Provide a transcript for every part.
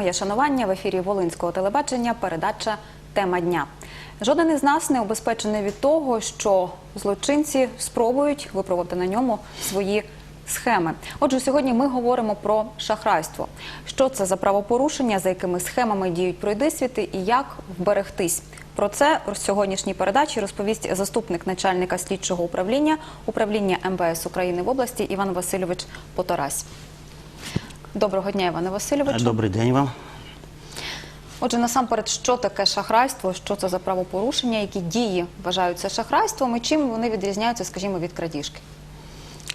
Моє шанування в ефірі Волинського телебачення. Передача Тема дня. Жоден із нас не обезпечений від того, що злочинці спробують випробувати на ньому свої схеми. Отже, сьогодні ми говоримо про шахрайство. Що це за правопорушення, за якими схемами діють пройдисвіти і як вберегтись. Про це в сьогоднішній передачі розповість заступник начальника слідчого управління управління МВС України в області Іван Васильович Поторась. Доброго дня, Іване Васильовичу. Добрий день вам. Отже, насамперед, що таке шахрайство, що це за правопорушення, які дії вважаються шахрайством і чим вони відрізняються, скажімо, від крадіжки?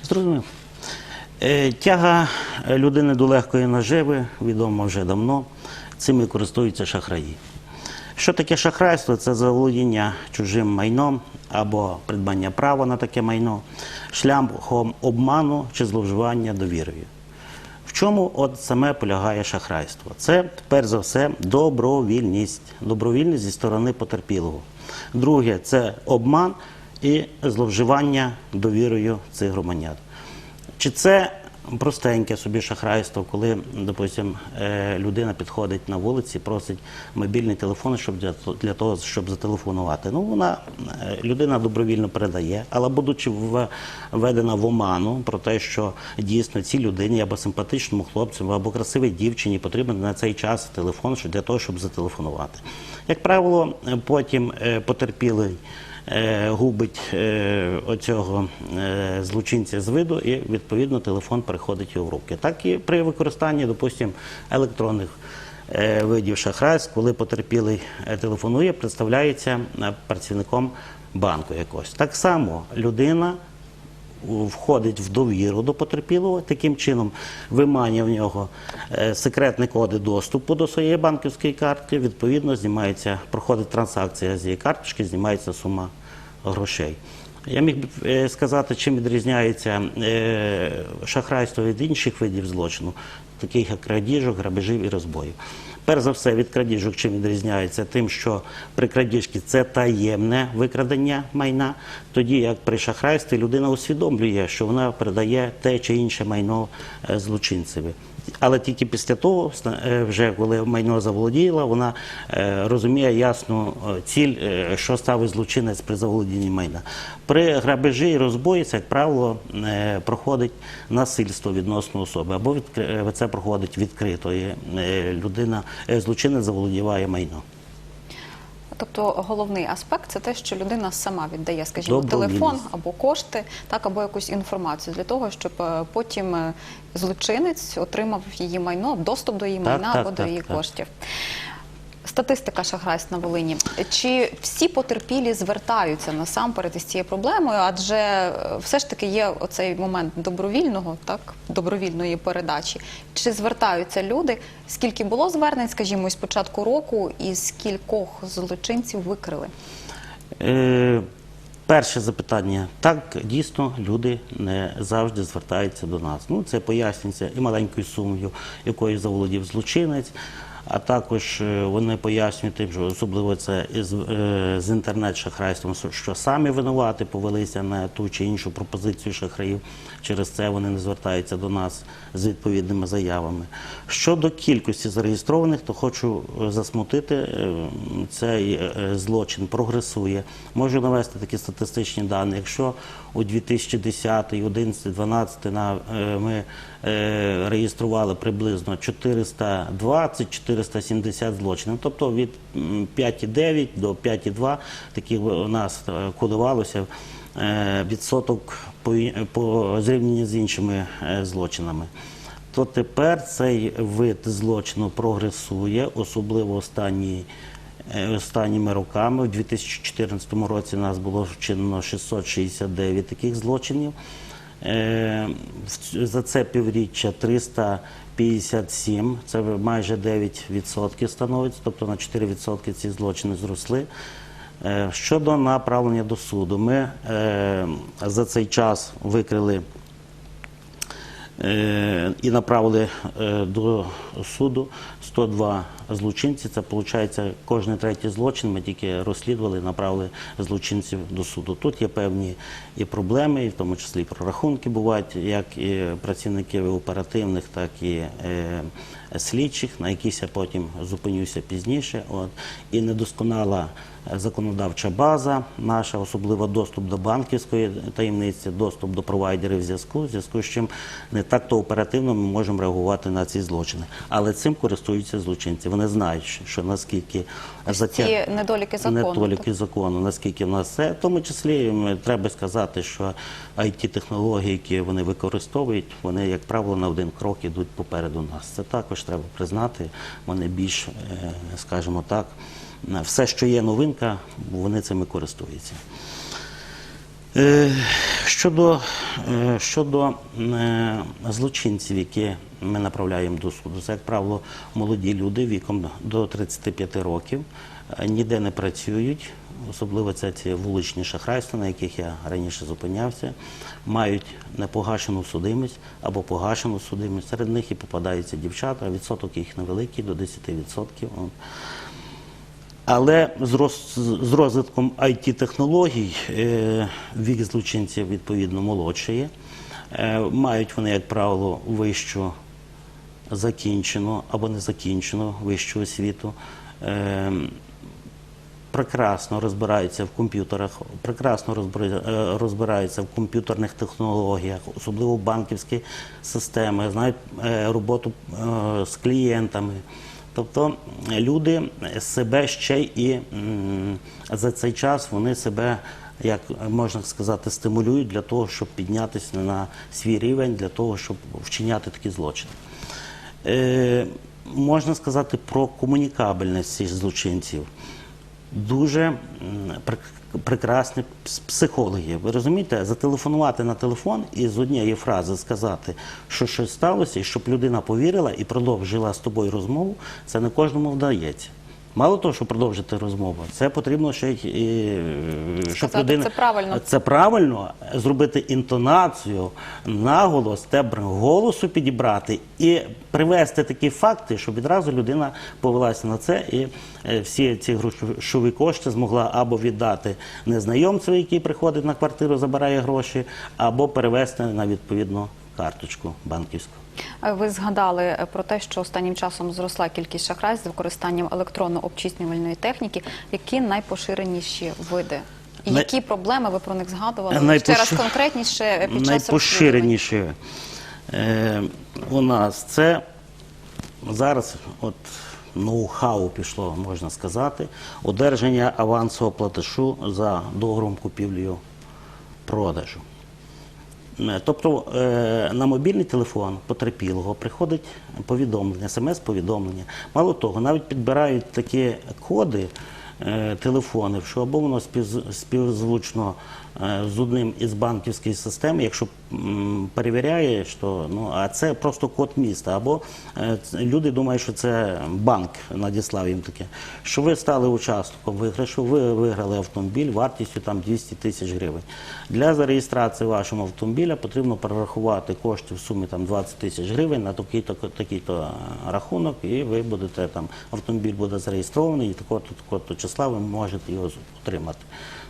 Зрозумів. Е, Тяга людини до легкої наживи відома вже давно. Цим і користуються шахраї. Що таке шахрайство? Це заволодіння чужим майном або придбання права на таке майно, шляхом обману чи зловживання довірою. Чому от саме полягає шахрайство? Це, перш за все, добровільність. Добровільність зі сторони потерпілого. Друге це обман і зловживання довірою цих громадян. Чи це простеньке собі шахрайство, коли, допустим, е, людина підходить на вулиці, просить мобільний телефон, щоб для, того, щоб зателефонувати. Ну, вона е, людина добровільно передає, але будучи введена в оману про те, що дійсно цій людині або симпатичному хлопцю, або красивій дівчині потрібен на цей час телефон для того, щоб зателефонувати. Як правило, е, потім потерпілий губить е, оцього е, злочинця з виду, і відповідно телефон переходить його в руки. Так і при використанні, допустимо, електронних е, видів шахрайств, коли потерпілий е, телефонує, представляється е, працівником банку якогось. Так само людина входить в довіру до потерпілого, таким чином виманює в нього е, секретні коди доступу до своєї банківської картки, відповідно знімається, проходить транзакція з її карточки, знімається сума грошей. Я міг би е, сказати, чим відрізняється е, шахрайство від інших видів злочину, таких як крадіжок, грабежів і розбоїв. Перш за все, від крадіжок чим відрізняється тим, що при крадіжці це таємне викрадення майна, тоді як при шахрайстві людина усвідомлює, що вона передає те чи інше майно е, злочинцеві. Але тільки після того, е, вже коли майно заволоділа, вона е, розуміє ясну е, ціль, що ставить злочинець при заволодінні майна. При грабежі і розбої, це, як правило, проходить насильство відносно особи, або це проходить відкрито. І людина, злочинець заволодіває майно. Тобто головний аспект це те, що людина сама віддає, скажімо, телефон або кошти, так або якусь інформацію для того, щоб е, потім е, злочинець отримав її майно, доступ до її майна так, або до так, її так. коштів. Статистика шахрайств на Волині. Чи всі потерпілі звертаються насамперед із цією проблемою? Адже е, все ж таки є оцей момент добровільного, так добровільної передачі. Чи звертаються люди? Скільки було звернень, скажімо, з початку року, і скількох злочинців викрили? Е, перше запитання. Так, дійсно, люди не завжди звертаються до нас. Ну, це пояснюється і маленькою сумою, якою заволодів злочинець. А також е, вони пояснюють тим, що особливо це е, з інтернет-шахрайством, що самі винувати повелися на ту чи іншу пропозицію шахраїв. Через це вони не звертаються до нас з відповідними заявами. Щодо кількості зареєстрованих, то хочу е, засмутити, е, цей е, злочин прогресує. Можу навести такі статистичні дані. Якщо у 2010, 11, 12 на, е, ми реєстрували приблизно 420-470 злочинів, тобто від м, 5,9 до 5,2 таких у нас кодувалося відсоток по, по зрівнянні з іншими злочинами. То тепер цей вид злочину прогресує, особливо останні, е, останніми роками. У 2014 році нас було вчинено 669 таких злочинів. Е, За це півріччя 357, це майже 9% становить, тобто на 4% ці злочини зросли. Е, Щодо направлення до суду, ми за цей час викрили і направили е, до суду 102 злочинці. Це виходить кожен третій злочин. Ми тільки розслідували, направили злочинців до суду. Тут є певні і проблеми, і в тому числі і прорахунки бувають, як і працівників оперативних, так і е, слідчих, на якісь я потім зупинюся пізніше. От. І недосконала е, законодавча база наша, особливо доступ до банківської таємниці, доступ до провайдерів зв'язку, зв'язку з чим не так то оперативно ми можемо реагувати на ці злочини. Але цим користуються злочинці. Вони знають, що- наскільки затяг... Недоліки закону. недоліки закону, наскільки в нас це, в тому числі треба сказати, що it технології, які вони використовують, вони, як правило, на один крок ідуть попереду нас. Це також треба признати. Вони більш, е, скажімо так, все, що є новинка, вони цими користуються. Е, Щодо, е, щодо е, злочинців, які ми направляємо до суду, це, як правило, молоді люди віком до 35 років, ніде не працюють, особливо це ці вуличні шахрайства, на яких я раніше зупинявся, мають непогашену судимість або погашену судимість. Серед них і попадаються дівчата, відсоток їх невеликий, до 10%. Але з, роз, з розвитком it технологій е, вік злочинців відповідно молодшає. Е, мають вони, як правило, вищу закінчену або не закінчену вищу освіту. Е, прекрасно розбираються в комп'ютерах, прекрасно розбираються в комп'ютерних технологіях, особливо банківські системи, знають роботу з клієнтами. Тобто люди себе ще і за цей час вони себе, як можна сказати, стимулюють для того, щоб піднятися на свій рівень, для того, щоб вчиняти такі злочини. Е, можна сказати про комунікабельність цих злочинців. Дуже прекрасні пс- психологи. Ви розумієте, зателефонувати на телефон і з однієї фрази сказати, що щось сталося, і щоб людина повірила і продовжила з тобою розмову, це не кожному вдається. Мало того, що продовжити розмову, це потрібно ще й, щоб Сказати людина це правильно. це правильно зробити інтонацію, наголос, тембр голосу підібрати і привести такі факти, щоб відразу людина повелася на це і е, всі ці грошові кошти змогла або віддати незнайомцеві, який приходить на квартиру, забирає гроші, або перевести на відповідну карточку банківську. Е, Ви згадали е, про те, що останнім часом зросла кількість шахрайств з використанням електронно-обчислювальної техніки. Які найпоширеніші види? І Най- які проблеми ви про них згадували? Найпош- Ще раз конкретніше е, під час. Найпоширеніше е, у нас це зараз от ноу-хау пішло, можна сказати, одержання авансового платежу за договором купівлею продажу. Е, Тобто е, на мобільний телефон потерпілого приходить повідомлення, смс-повідомлення. Мало того, навіть підбирають такі коди е, телефонів, що або воно співзвучно з одним із банківських систем, якщо перевіряє, що ну а це просто код міста, або е, люди думають, що це банк надіслав їм таке, що ви стали учасником виграшу, ви виграли автомобіль вартістю там 200 тисяч гривень. Для зареєстрації вашого автомобіля потрібно перерахувати кошти в сумі там 20 тисяч гривень на такий-то такий-то рахунок, і ви будете там автомобіль буде зареєстрований, і такого-то такого-то числа ви можете його отримати.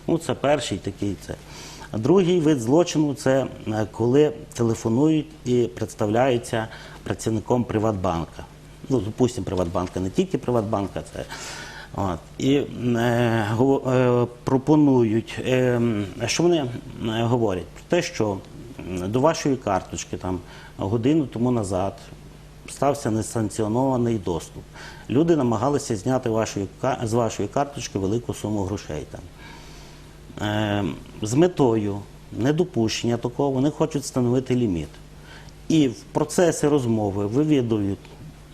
Ну це перший такий це. Другий вид злочину це е, коли телефонують і представляються працівником Приватбанка. Ну, допустимо, Приватбанка, не тільки Приватбанка, це От. І е, е, пропонують, е, що вони е, говорять? Про те, що до вашої карточки там годину тому назад стався несанкціонований доступ. Люди намагалися зняти вашої, з вашої карточки велику суму грошей. Там. Е, з метою недопущення такого вони хочуть встановити ліміт. І в процесі розмови вивідують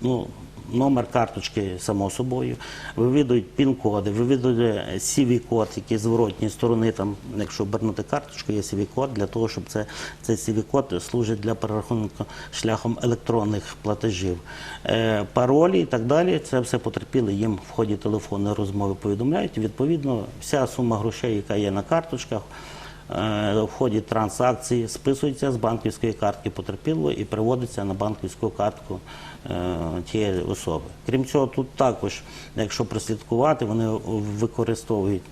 ну, номер карточки само собою, вивідують пін-коди, вивідують CV-код, який з сторони, там, якщо обернути карточку, є CV-код для того, щоб це, цей CV-код служить для перерахунку шляхом електронних платежів. Е, паролі і так далі, це все потерпіли їм в ході телефонної розмови повідомляють. Відповідно, вся сума грошей, яка є на карточках, в ході транзакції списується з банківської картки потерпілого і переводиться на банківську картку е, тієї особи. Крім цього, тут також, якщо прослідкувати, вони використовують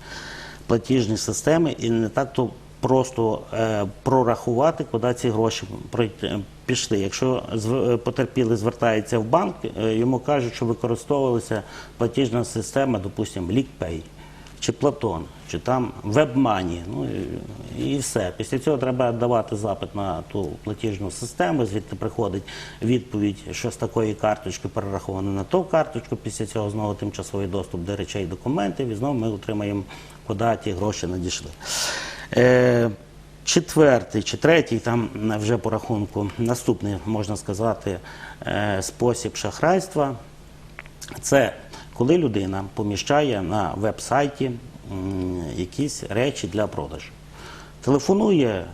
платіжні системи і не так то просто е, прорахувати, куди ці гроші пішли. Якщо е, потерпілий звертається в банк, е, йому кажуть, що використовувалася платіжна система, допустимо, LeakPay чи Платон, чи там WebMoney, ну і, все. Після цього треба давати запит на ту платіжну систему, звідти приходить відповідь, що з такої карточки перераховано на ту карточку. Після цього знову тимчасовий доступ до речей документів, і знову ми отримаємо, куди ті гроші надійшли. Е, Четвертий чи третій, там вже по рахунку, наступний, можна сказати, е, спосіб шахрайства це коли людина поміщає на веб-сайті якісь речі для продажу. Телефонує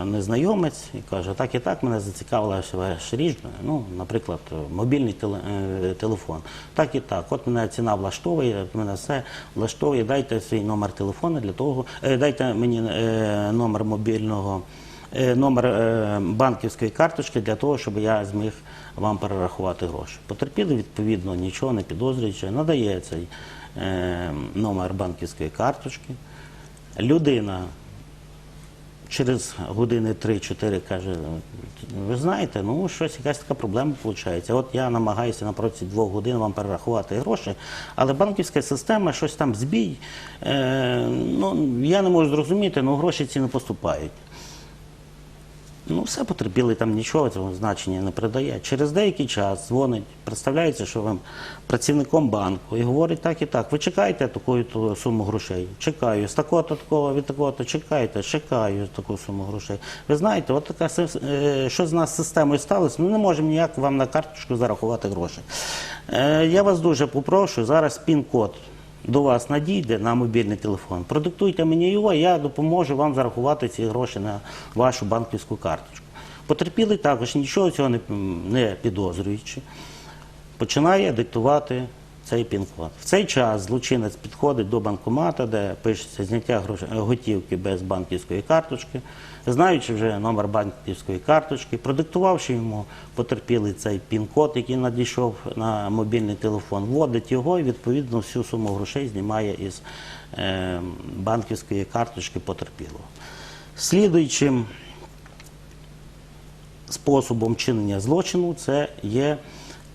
е, незнайомець і каже, так і так, мене зацікавила ваша річ, ну, наприклад, мобільний теле- е, телефон. Так і так, от мене ціна влаштовує, мене все влаштовує, дайте свій номер телефону для того, е, дайте мені номер мобільного е, номер е, банківської карточки для того, щоб я зміг вам перерахувати гроші. Потерпілий, відповідно, нічого не підозрюючи, надає цей е, номер банківської карточки. Людина через години 3-4 каже, ви знаєте, ну щось якась така проблема виходить. От я намагаюся на двох годин вам перерахувати гроші, але банківська система щось там збій. Е, ну, я не можу зрозуміти, ну гроші ці не поступають. Ну, все потерпілий там нічого цього значення не придає. Через деякий час дзвонить, представляється, що вам працівником банку і говорить так і так. Ви чекаєте таку суму грошей? Чекаю. З такого-то такого від такого-то чекаєте, чекаю таку суму грошей. Ви знаєте, от така е, що з нас системою сталося, ну не можемо ніяк вам на карточку зарахувати гроші. Е, Я вас дуже попрошу, зараз пін-код до вас надійде на мобільний телефон, продиктуйте мені його, я допоможу вам зарахувати ці гроші на вашу банківську карточку. Потерпілий також нічого цього не, підозрюючи, починає диктувати цей пін-код. В цей час злочинець підходить до банкомата, де пишеться зняття готівки без банківської карточки, знаючи вже номер банківської карточки, продиктувавши йому потерпілий цей пін-код, який надійшов на мобільний телефон, вводить його і відповідно всю суму грошей знімає із е, банківської карточки потерпілого. Слідуючим способом чинення злочину це є,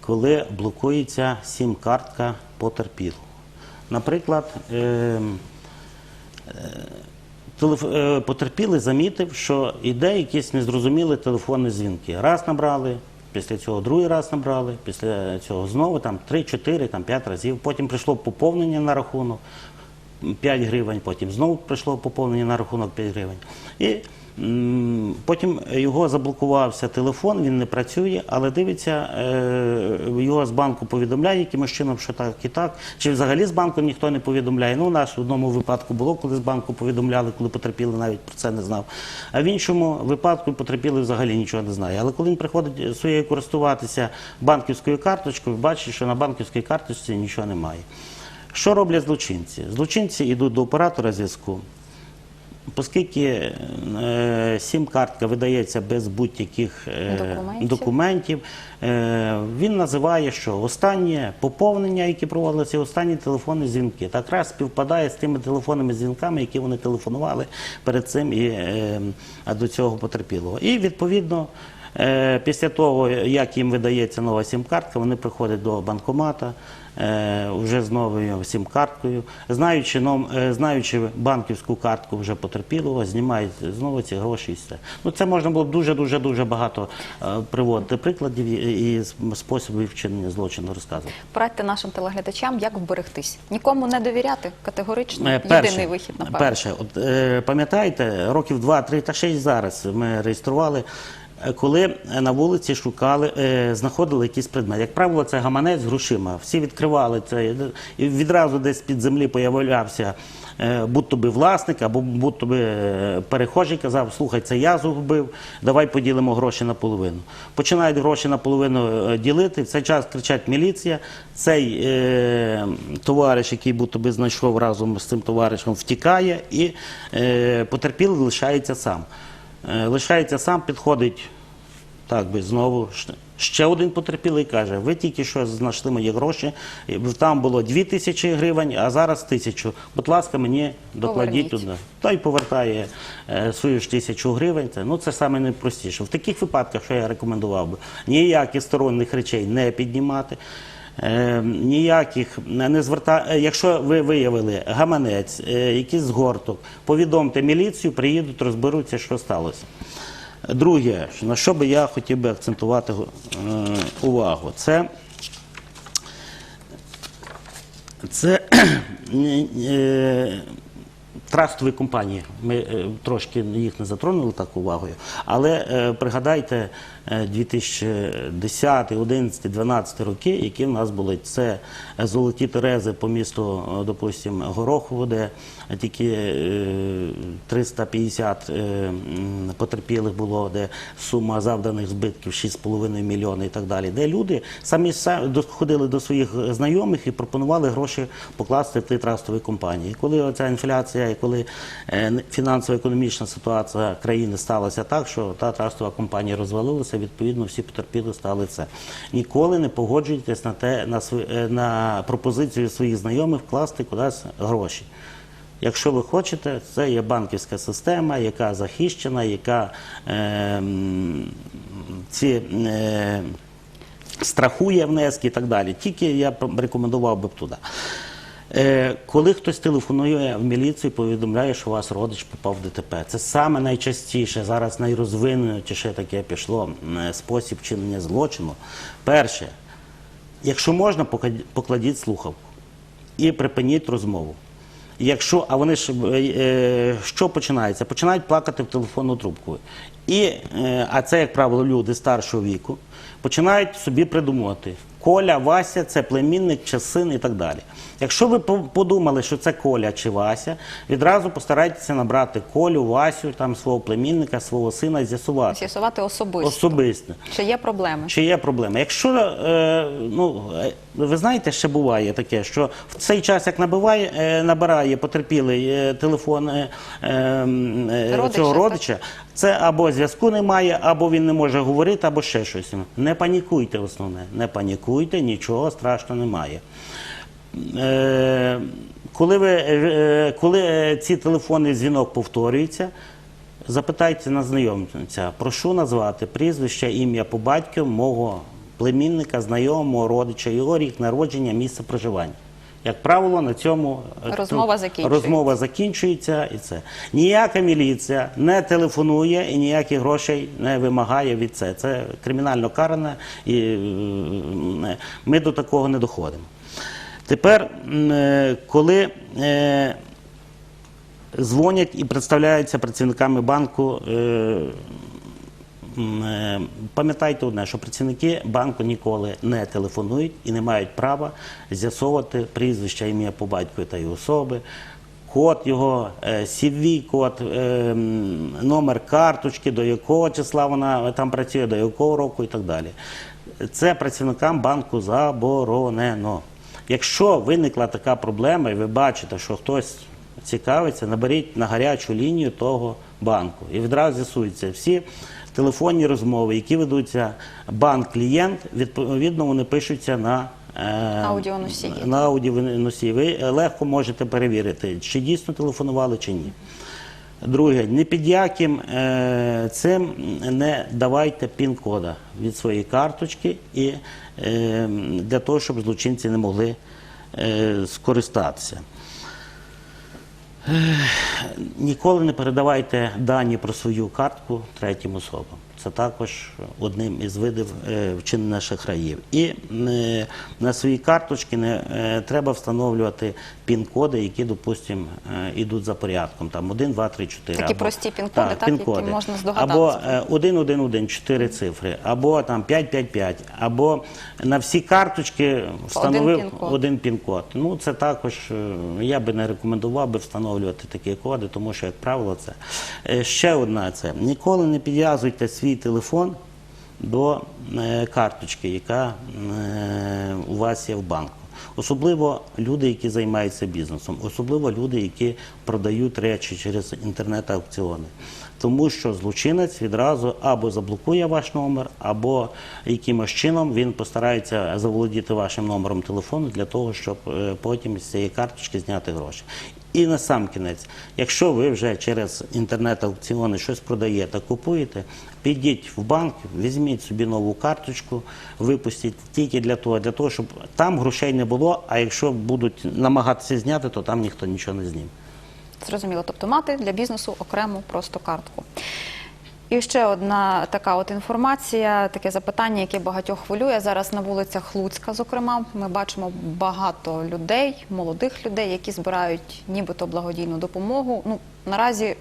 коли блокується сім-картка потерпілого. Наприклад, ем, е, е, потерпілий замітив, що йде якісь незрозумілі телефонні дзвінки. Раз набрали, після цього другий раз набрали, після цього знову там 3-4, там 5 разів. Потім прийшло поповнення на рахунок 5 гривень, потім знову прийшло поповнення на рахунок 5 гривень. Потім його заблокувався телефон, він не працює, але дивиться, е, його з банку повідомляє якимось чином, що так і так. Чи взагалі з банку ніхто не повідомляє. Ну, у нас в одному випадку було, коли з банку повідомляли, коли потерпіли, навіть про це не знав. А в іншому випадку потерпіли взагалі нічого не знає. Але коли він приходить своєю користуватися банківською карточкою, бачить, що на банківській карточці нічого немає. Що роблять злочинці? Злочинці йдуть до оператора зв'язку. Оскільки е, сім-картка видається без будь-яких е, Документів. документів, е, він називає, що останнє поповнення, які проводилися, останні телефонні дзвінки. Так раз співпадає з тими телефонними дзвінками, які вони телефонували перед цим і до цього потерпілого. І відповідно. Після того, як їм видається нова сім-картка, вони приходять до банкомата вже з новою сім-карткою, знаючи, е, знаючи банківську картку вже потерпілого, знімають знову ці гроші і все. Ну, це можна було б дуже-дуже дуже багато е, приводити прикладів і, способів вчинення злочину розказувати. Порадьте нашим телеглядачам, як вберегтись. Нікому не довіряти категорично. Е, Єдиний вихід, напевно. Перше, от, е, пам'ятаєте, років два-три, та ще й зараз ми реєстрували е, коли на вулиці шукали, е, знаходили якийсь предмет. Як правило, це гаманець з грошима. Всі відкривали це, і відразу десь під землі появлявся е, будь-то би власник або будь-то би е, перехожий казав, слухай, це я загубив, давай поділимо гроші на половину. Починають гроші наполовину е, ділити, в цей час кричать міліція, цей е, товариш, який будь-то би знайшов разом з цим товаришем, втікає і е, потерпілий лишається сам. Е, лишається сам, підходить так би знову ще один потерпілий каже: ви тільки що знайшли мої гроші, там було дві тисячі гривень, а зараз тисячу. Будь ласка, мені докладіть туди. Той повертає е, свою ж тисячу гривень. Ну, це саме найпростіше. В таких випадках, що я рекомендував би, ніяких сторонніх речей не піднімати. Е, ніяких не зверта... е, Якщо ви виявили гаманець, е, якийсь згорток, повідомте міліцію, приїдуть, розберуться, що сталося. Друге, на що би я хотів би акцентувати е, увагу, це, це трастові компанії. Ми трошки їх не затронули так увагою, але пригадайте 2010, 11, 12 роки, які в нас були. Це золоті терези по місту, е, допустим, Горохово, де тільки е, 350 е, потерпілих було, де сума завданих збитків 6,5 мільйони і так далі. Де люди самі ходили до своїх знайомих і пропонували гроші покласти в ті трастові компанії. Коли оця інфляція, і коли е, фінансово-економічна ситуація країни сталася так, що та трастова компанія розвалилася, відповідно всі потерпіли стали це. Ніколи не погоджуйтесь на те, на, е, на пропозицію своїх знайомих вкласти кудись гроші. Якщо ви хочете, це є банківська система, яка захищена, яка е, ці е, страхує внески і так далі. Тільки я рекомендував би б туди. Е, коли хтось телефонує в міліцію, повідомляє, що у вас родич попав в ДТП. Це саме найчастіше, зараз найрозвинутіше таке пішло е, спосіб чинення злочину. Перше, якщо можна, покладіть- слухавку і припиніть розмову. Якщо, а вони ж е, що починається? Починають плакати в телефонну трубку. І, а це, як правило, люди старшого віку, починають собі придумувати. Коля, Вася, це племінник чи син і так далі. Якщо ви подумали, що це Коля чи Вася, відразу постарайтеся набрати Колю, Васю, там свого племінника, свого сина з'ясувати З'ясувати особисто. особисто. Чи є проблеми? Чи є проблеми? Якщо е, ну е, ви знаєте, ще буває таке, що в цей час, як набиває, е, набирає потерпілий е, телефон е, е, м, е, Родича, цього так? родича, це або зв'язку немає, або він не може говорити, або ще щось. Не панікуйте, основне, не панікуйте, нічого страшного немає. Е, коли, ви, е, коли е, ці телефонний дзвінок повторюється, запитайте на знайомця, прошу назвати прізвище, ім'я по батьку мого племінника, знайомого, родича, його рік народження, місце проживання. Як правило, на цьому е, Розмова закінчується. розмова закінчується і це. Ніяка міліція не телефонує і ніяких грошей не вимагає від це. Це кримінально каране, і е, ми до такого не доходимо. Тепер, е, коли дзвонять і представляються працівниками банку. Е, Пам'ятайте одне, що працівники банку ніколи не телефонують і не мають права з'ясовувати прізвища, ім'я по батькові та й особи, код його, е, CV, код, е, номер карточки, до якого числа вона там працює, до якого року і так далі. Це працівникам банку заборонено. Якщо виникла така проблема, і ви бачите, що хтось цікавиться, наберіть на гарячу лінію того банку. І відразу з'ясується всі телефонні розмови, які ведуться банк-клієнт, відповідно, вони пишуться на. е, Аудіоносії. На аудіоносії. Ви е, легко можете перевірити, чи дійсно телефонували, чи ні. Друге, ні під яким е, цим не давайте пін-кода від своєї карточки і е, для того, щоб злочинці не могли е, скористатися. Ніколи не передавайте дані про свою картку третім особам. Це також одним із видів е, вчинення шахраїв. І е, на свої карточки не е, треба встановлювати пін-коди, які, допустимо, йдуть за порядком. Там 1, 2, 3, 4. Такі прості пін-коди, так, які пін-коди. можна здогадатися. Або е, 1, 1, 1, 4 цифри, або там 5, 5, 5, або на всі карточки встановив один пін-код. Ну, це також я би не рекомендував би встановлювати такі коди, тому що, як правило, це ще одна це ніколи не підв'язуйте свій телефон до е, карточки, яка е, у вас є в банку. Особливо люди, які займаються бізнесом, особливо люди, які продають речі через інтернет-аукціони. Тому що злочинець відразу або заблокує ваш номер, або якимось чином він постарається заволодіти вашим номером телефону для того, щоб е, потім з цієї карточки зняти гроші. І на сам кінець, якщо ви вже через інтернет-аукціони щось продаєте, купуєте, підіть в банк, візьміть собі нову карточку, випустіть тільки для того, для того, щоб там грошей не було. А якщо будуть намагатися зняти, то там ніхто нічого не зніме. Зрозуміло, тобто мати для бізнесу окрему просто картку. І ще одна така от інформація, таке запитання, яке багатьох хвилює зараз на вулицях Луцька. Зокрема, ми бачимо багато людей, молодих людей, які збирають нібито благодійну допомогу. Ну наразі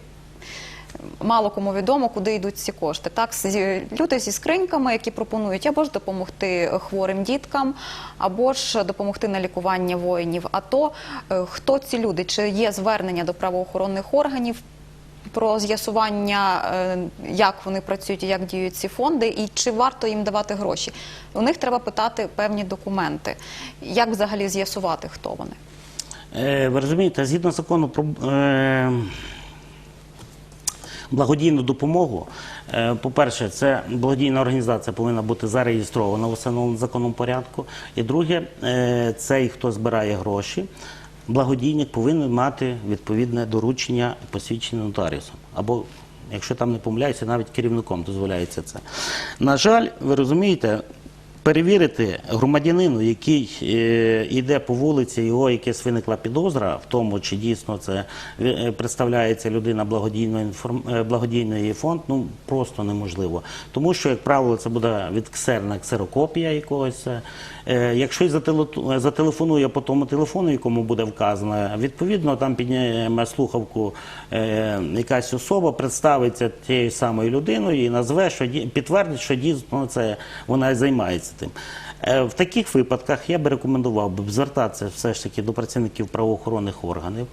мало кому відомо, куди йдуть ці кошти. Так, люди зі скриньками, які пропонують або ж допомогти хворим діткам, або ж допомогти на лікування воїнів. АТО. Е, хто ці люди? Чи є звернення до правоохоронних органів? Про з'ясування, е, як вони працюють і як діють ці фонди, і чи варто їм давати гроші. У них треба питати певні документи. Як взагалі з'ясувати, хто вони? Е, Ви розумієте, згідно закону про е, благодійну допомогу, по-перше, це благодійна організація повинна бути зареєстрована в установленому законом порядку. І друге, цей, хто збирає гроші, благодійник повинен мати відповідне доручення посвідчення нотаріусом. Або, якщо там не помиляюся, навіть керівником дозволяється це. На жаль, ви розумієте, перевірити громадянину, який е, йде по вулиці, його якась виникла підозра в тому, чи дійсно це е, представляється людина благодійної е, фонд, ну просто неможливо. Тому що, як правило, це буде відксерна ксерокопія якогось. якщо зателефонує по тому телефону, якому буде вказано, відповідно там підніме слухавку якась особа, представиться тією самою людиною і назве, що підтвердить, що дійсно це вона займається тим. Е, В таких випадках я би рекомендував би звертатися все ж таки до працівників правоохоронних органів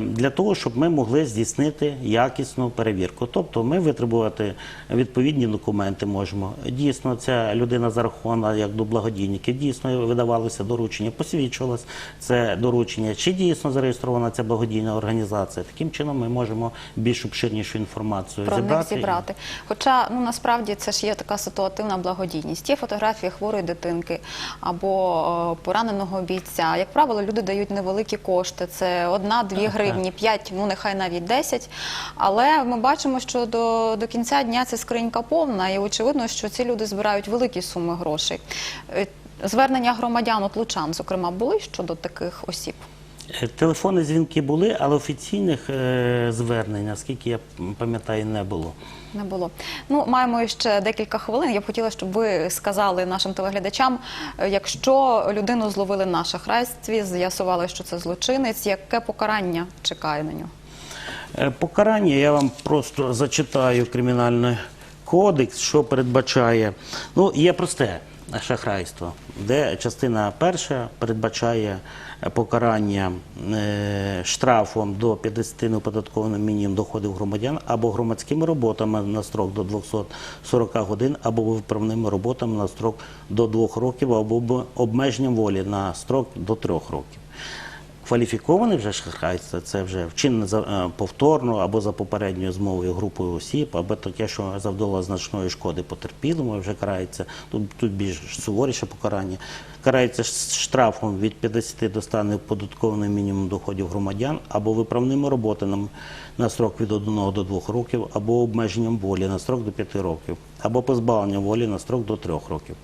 для того, щоб ми могли здійснити якісну перевірку. Тобто ми витребувати відповідні документи можемо. Дійсно, ця людина зарахована як до благодійників, дійсно видавалося доручення, посвідчувалось це доручення, чи дійсно зареєстрована ця благодійна організація. Таким чином ми можемо більш обширнішу інформацію про зібрати. них зібрати. Хоча ну насправді це ж є така ситуативна благодійність. Є фотографії хворої дитинки або е, пораненого бійця. Як правило, люди дають невеликі кошти. Це одна-дві гривні, 5, ну нехай навіть десять. Але ми бачимо, що до, до кінця дня ця скринька повна, і очевидно, що ці люди збирають великі суми грошей. Е, Звернення громадян от лучан, зокрема, були щодо таких осіб. Е, Телефонні дзвінки були, але офіційних е, звернень, наскільки я пам'ятаю, не було. Не було. Ну, маємо ще декілька хвилин. Я б хотіла, щоб ви сказали нашим телеглядачам, е, якщо людину зловили на шахрайстві, з'ясували, що це злочинець, яке покарання чекає на нього? Покарання я вам просто зачитаю кримінальний кодекс, що передбачає. Ну, є просте шахрайство, де частина перша передбачає покарання е, штрафом до 50 неоподаткованого мінімум доходів громадян або громадськими роботами на строк до 240 годин, або виправними роботами на строк до 2 років, або обмеженням волі на строк до 3 років. Кваліфіковане вже шахрайство це вже вчинене повторно або за попередньою змовою групою осіб, або таке, що завдало значної шкоди потерпілому, вже карається. Тут, тут більш суворіше покарання. Карається штрафом від 50 до 100 неоподаткованим мінімум доходів громадян, або виправними роботами на строк від 1 до 2 років, або обмеженням волі на строк до 5 років, або позбавленням волі на строк до 3 років.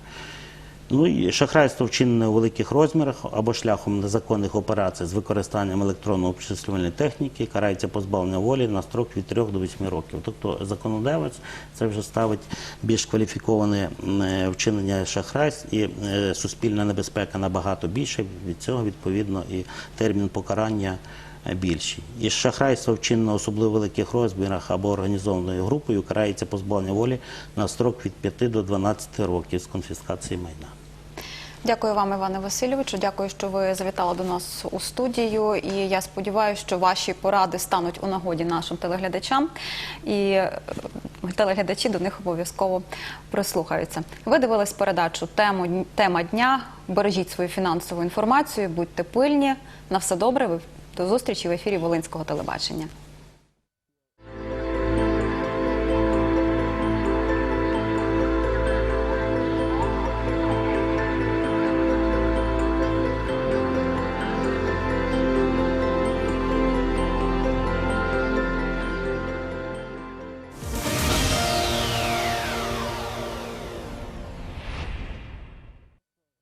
Ну і шахрайство вчинене у великих розмірах або шляхом незаконних операцій з використанням електронно обчислювальної техніки карається позбавлення волі на строк від 3 до 8 років. Тобто законодавець це вже ставить більш кваліфіковане е, вчинення шахрайств і е, суспільна небезпека набагато більше. Від цього відповідно і термін покарання більший. І шахрайство вчинено особливо великих розмірах або організованою групою карається позбавлення волі на строк від 5 до 12 років з конфіскації майна. Дякую вам, Іване Васильовичу. Дякую, що ви завітали до нас у студію. І я сподіваюся, що ваші поради стануть у нагоді нашим телеглядачам, і е, телеглядачі до них обов'язково прислухаються. Ви дивились передачу тему тема дня. Бережіть свою фінансову інформацію, будьте пильні. На все добре. До зустрічі в ефірі Волинського телебачення.